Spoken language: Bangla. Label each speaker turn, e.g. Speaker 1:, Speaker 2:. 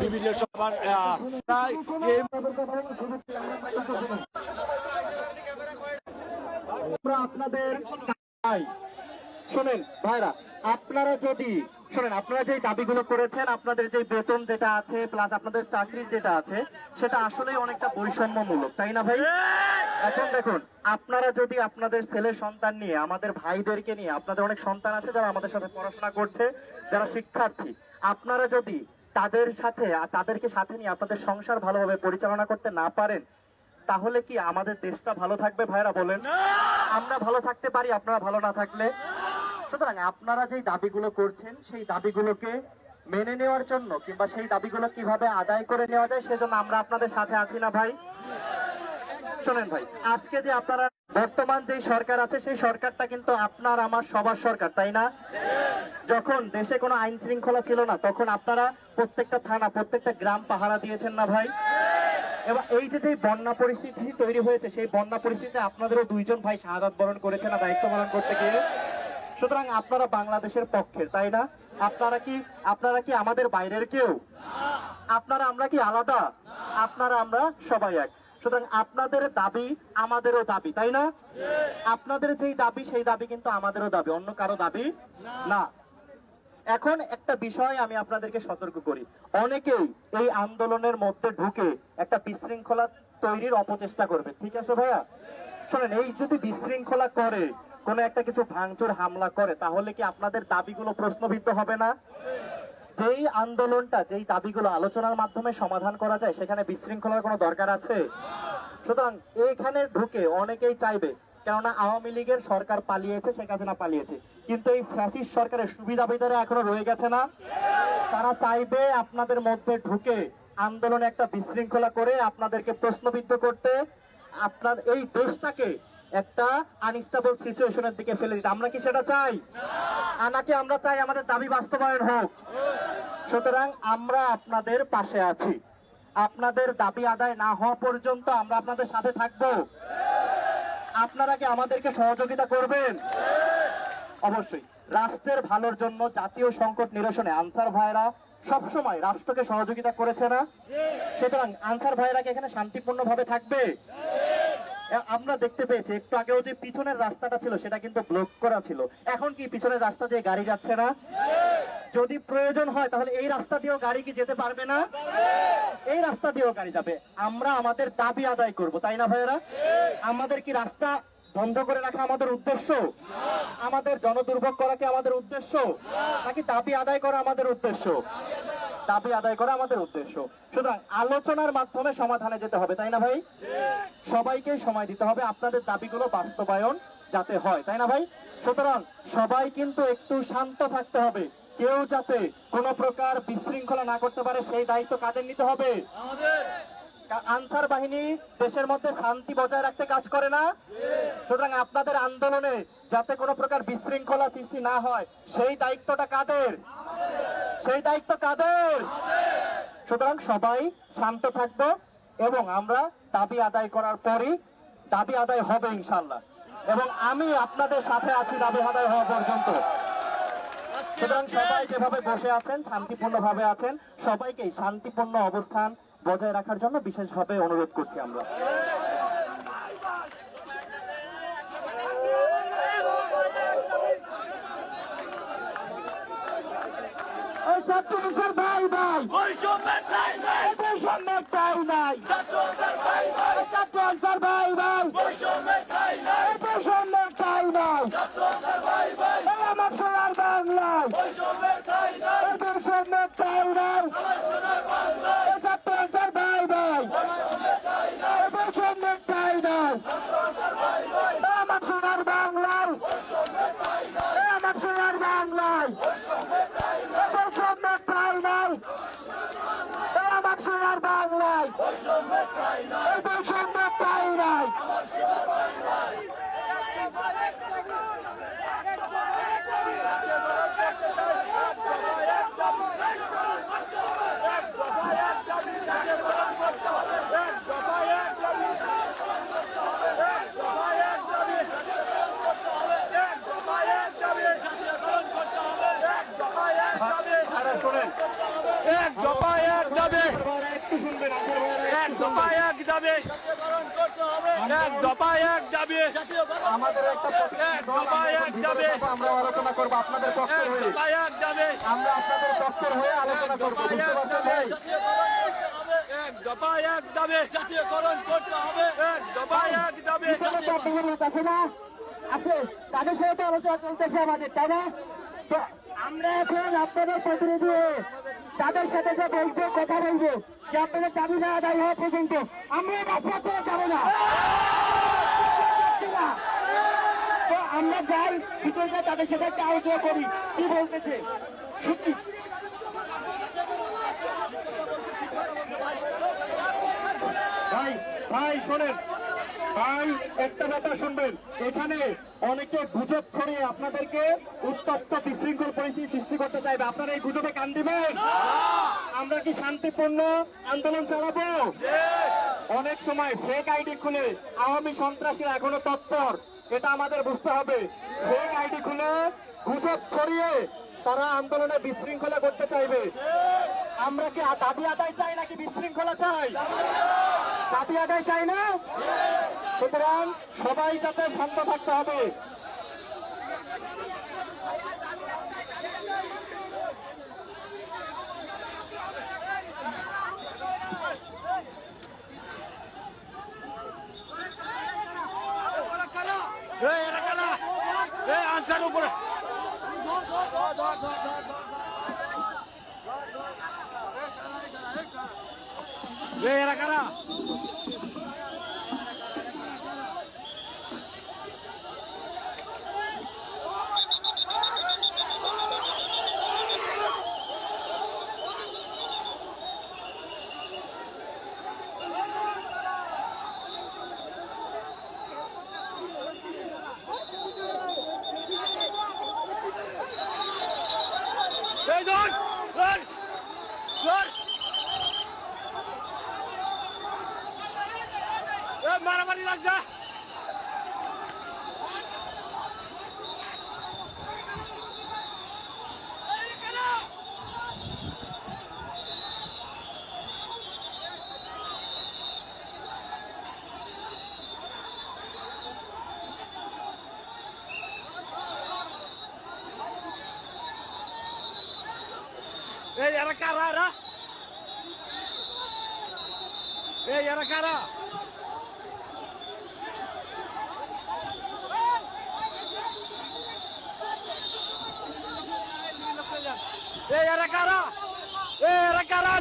Speaker 1: বিভিন্ন সবার
Speaker 2: আপনাদের শোনেন, ভাইরা, আপনারা যদি, শোনেন, আপনারা যে দাবিগুলো করেছেন, আপনাদের যে বেতন যেটা আছে প্লাস আপনাদের চাকরির যেটা আছে, সেটা আসলে অনেকটা বৈষম্যমূলক, তাই না ভাই? এখন দেখুন আপনারা যদি আপনাদের ছেলে সন্তান নিয়ে আমাদের ভাইদেরকে নিয়ে আপনাদের অনেক সন্তান আছে যারা আমাদের সাথে পড়াশোনা করছে যারা শিক্ষার্থী আপনারা যদি তাদের সাথে তাদেরকে সাথে নিয়ে আপনাদের সংসার ভালোভাবে পরিচালনা করতে না পারেন তাহলে কি আমাদের দেশটা ভালো থাকবে ভাইরা বলেন? আমরা ভালো থাকতে পারি আপনারা ভালো না থাকলে? সুতরাং আপনারা যেই দাবিগুলো করছেন সেই দাবিগুলোকে মেনে নেওয়ার জন্য কিংবা সেই দাবিগুলো কীভাবে আদায় করে নেওয়া যায় সেজন্য আমরা আপনাদের সাথে আছি না ভাই। শোনেন ভাই, আজকে যে আপনারা বর্তমান যে সরকার আছে, সেই সরকারটা কিন্তু আপনার আমার সবার সরকার, তাই না? যখন দেশে কোনো আইন শৃঙ্খলা ছিল না, তখন আপনারা প্রত্যেকটা থানা, প্রত্যেকটা গ্রাম পাহারা দিয়েছেন না ভাই? এবার এই যে যে বন্যা পরিস্থিতি তৈরি হয়েছে, সেই বন্যা পরিস্থিতিতে আপনাদেরও দুইজন ভাই শাহাদাত বরণ করেছেন না দায়িত্ব পালন করতে গিয়ে। সুতরাং আপনারা বাংলাদেশের পক্ষের, তাই না? আপনারা কি আপনারা কি আমাদের বাইরের কেউ? আপনারা, আমরা কি আলাদা? আপনারা, আমরা সবাই এক। সুতরাং আপনাদের দাবি আমাদেরও দাবি, তাই না? আপনাদের যেই দাবি, সেই দাবি কিন্তু আমাদেরও দাবি, অন্য কারও দাবি না। এখন একটা বিষয় আমি আপনাদেরকে সতর্ক করি। অনেকেই এই আন্দোলনের মধ্যে ঢুকে একটা বিশৃঙ্খলা তৈরির অপচেষ্টা করবে, ঠিক আছে ভাইয়া? শোনেন, এই যদি বিশৃঙ্খলা করে, কোন একটা কিছু ভাঙচুর, হামলা করে, তাহলে কি আপনাদের দাবিগুলো প্রশ্নবিদ্ধ হবে না? যেই আন্দোলনটা, যেই দাবিগুলো আলোচনার মাধ্যমে সমাধান করা যায়, সেখানে বিশৃঙ্খলার কোনো দরকার আছে? সুতরাং এইখানে ঢুকে অনেকেই চাইবে, কেননা আওয়ামী লীগের সরকার পালিয়েছে সে শেখ হাসিনা পালিয়েছে। কিন্তু এই ফ্যাসিস সরকারের সুবিধাবিদারা এখনও রয়ে গেছে না। তারা চাইবে আপনাদের মধ্যে ঢুকে আন্দোলনে একটা বিশৃঙ্খলা করে আপনাদেরকে প্রশ্নবিদ্ধ করতে, আপনার এই দেশটাকে একটা আনস্টেবল সিচুয়েশনের দিকে ফেলে দিতে। আমরা কি সেটা চাই? আর নাকি আমরা চাই আমাদের দাবি বাস্তবায়ন হোক। সুতরাং আমরা আপনাদের পাশে আছি। আপনাদের দাবি আদায় না হওয়া পর্যন্ত আমরা আপনাদের সাথে থাকব। আপনারা কি আমাদেরকে সহযোগিতা করবেন? অবশ্যই। রাষ্ট্রের ভালোর জন্য জাতীয় সংকট নিরসনে আনসার ভাইরা সবসময় রাষ্ট্রকে সহযোগিতা করেছে না? সুতরাং আনসার ভাইরা কি এখানে শান্তিপূর্ণ ভাবে থাকবে? আমরা দেখতে পেয়েছি, একটু আগেও যে পিছনের রাস্তাটা ছিল, সেটা কিন্তু ব্লক করা ছিল। এখন কি পিছনের রাস্তা দিয়ে গাড়ি যাচ্ছে না? যদি প্রয়োজন হয়, তাহলে এই রাস্তা দিয়েও গাড়ি কি যেতে পারবে না? এই রাস্তা দিয়েও গাড়ি যাবে। আমরা আমাদের দাবি আদায় করব, তাই না ভাইয়েরা? আমাদের কি রাস্তা বন্ধ করে রাখা আমাদের উদ্দেশ্য? আমাদের জনদুর্ভোগ করা কি আমাদের উদ্দেশ্য? নাকি দাবি আদায় করা আমাদের উদ্দেশ্য? দাবি আদায় করা আমাদের উদ্দেশ্য। সুতরাং আলোচনার মাধ্যমে সমাধানে যেতে হবে তাই না ভাই? সবাইকে সময় দিতে হবে আপনাদের দাবিগুলো বাস্তবায়ন যাতে হয় তাই না ভাই? সুতরাং সবাই কিন্তু একটু শান্ত থাকতে হবে। কেউ যাতে কোনো প্রকার বিশৃঙ্খলা না করতে পারে সেই দায়িত্ব কাদের নিতে হবে? আনসার বাহিনী দেশের মধ্যে শান্তি বজায় রাখতে কাজ করে না? সুতরাং আপনাদের আন্দোলনে যাতে কোনো প্রকার বিশৃঙ্খলা সৃষ্টি না হয় সেই দায়িত্বটা কাদের? সেই দায়িত্ব কাদের? সুতরাং সবাই শান্ত থাকব এবং আমরা দাবি আদায় করার পরই দাবি আদায় হবে ইনশাল্লাহ এবং আমি আপনাদের সাথে আছি দাবি আদায় হওয়া পর্যন্ত। সুতরাং সবাই যেভাবে বসে আছেন শান্তিপূর্ণ ভাবে আছেন, সবাইকে শান্তিপূর্ণ অবস্থান বজায় রাখার জন্য বিশেষভাবে অনুরোধ করছি আমরা। এই ছাত্র মিছিল ভাই ভাই
Speaker 1: বৈষম্যের ঠাঁই নাই
Speaker 2: বৈষম্যের ঠাঁই নাই
Speaker 1: ছাত্রদের ভাই ভাই
Speaker 2: এই ছাত্র আনসার ভাই ভাই
Speaker 1: বৈষম্যের ঠাঁই নাই
Speaker 2: বৈষম্যের ঠাঁই নাই
Speaker 1: ছাত্রদের ভাই ভাই
Speaker 2: আমার সোনার বাংলায়
Speaker 1: বৈষম্যের ঠাঁই নাই
Speaker 2: বৈষম্যের ঠাঁই নাই
Speaker 1: আমার সোনার বাংলায়
Speaker 2: এই ছাত্র আনসার ভাই ভাই
Speaker 1: বৈষম্যের ঠাঁই নাই
Speaker 2: এই বৈষম্যের ঠাঁই নাই
Speaker 1: ছাত্রদের ভাই ভাই
Speaker 2: এই আমার সোনার বাংলায়
Speaker 1: বৈষম্যের ঠাঁই নাই
Speaker 2: এই আমার সোনার বাংলায়
Speaker 1: বৈষম্যের ঠাঁই নাই
Speaker 2: এই বৈষম্যের আমার সোনার বাংলায়
Speaker 1: বৈষম্যের ঠাঁই নাই আমার সোনার বাংলায়
Speaker 2: আরে শোনেন
Speaker 1: এক দফা এক দাবি
Speaker 2: ভাইরা একটু শুনবেন আনসার
Speaker 1: এক। এক দাবি এক দফা এক দাবি
Speaker 2: আমাদের একটা
Speaker 1: এক
Speaker 2: আমরা
Speaker 1: এক
Speaker 2: এখন
Speaker 1: দাবি।
Speaker 2: আমরা আলোচনা করব আপনাদের
Speaker 1: এক
Speaker 2: হয়ে।
Speaker 1: এক দাবি
Speaker 2: আমরা আপনাদের পক্ষের হয়ে আলোচনা
Speaker 1: এক
Speaker 2: করব
Speaker 1: দফা
Speaker 2: বুঝতে
Speaker 1: এক
Speaker 2: পারছেন?
Speaker 1: এক দফা এক দাবি জাতীয়করণ করতে হবে। এক দাবি
Speaker 2: আছে না? আছে তাদের সাথে তো আলোচনা চলতেছে আমাদের তাই না? আমরা এখন আপনাদের প্রতিনিধি তাদের সাথে যে বলব কথা বলব, যে আপনাদের দাবি না আদায় হওয়া পর্যন্ত আমরা রাজপথ করে যাব না। তো আমরা যাই, ভিতরে তাদের সাথে একটা আলোচনা করি। কি বলতেছে? ভাই ভাই, শোনেন। ভাই একটা কথা শুনবেন এখানে অনেকে গুজব ছড়িয়ে আপনাদেরকে উত্তপ্ত বিশৃঙ্খল পরিস্থিতি সৃষ্টি করতে চাইবে। আপনারা এই গুজবে কান দিবেন? আমরা কি শান্তিপূর্ণ আন্দোলন চালাবো? অনেক সময় ফেক আইডি খুলে আওয়ামী সন্ত্রাসীরা এখনও তৎপর। এটা আমাদের বুঝতে হবে। ফেক আইডি খুলে গুজব ছড়িয়ে তারা আন্দোলনে বিশৃঙ্খলা করতে চাইবে। আমরা কি দাবি আদায় চাই নাকি বিশৃঙ্খলা চাই? দাবি আদায় চাই। না? সুতরাং সবাই যাতে শান্ত থাকতে হবে।
Speaker 1: আনসার উপরে। এরা কারা? এই এরা কারা এরা এই এরা কারা এই এরা কারা এই এরা কারা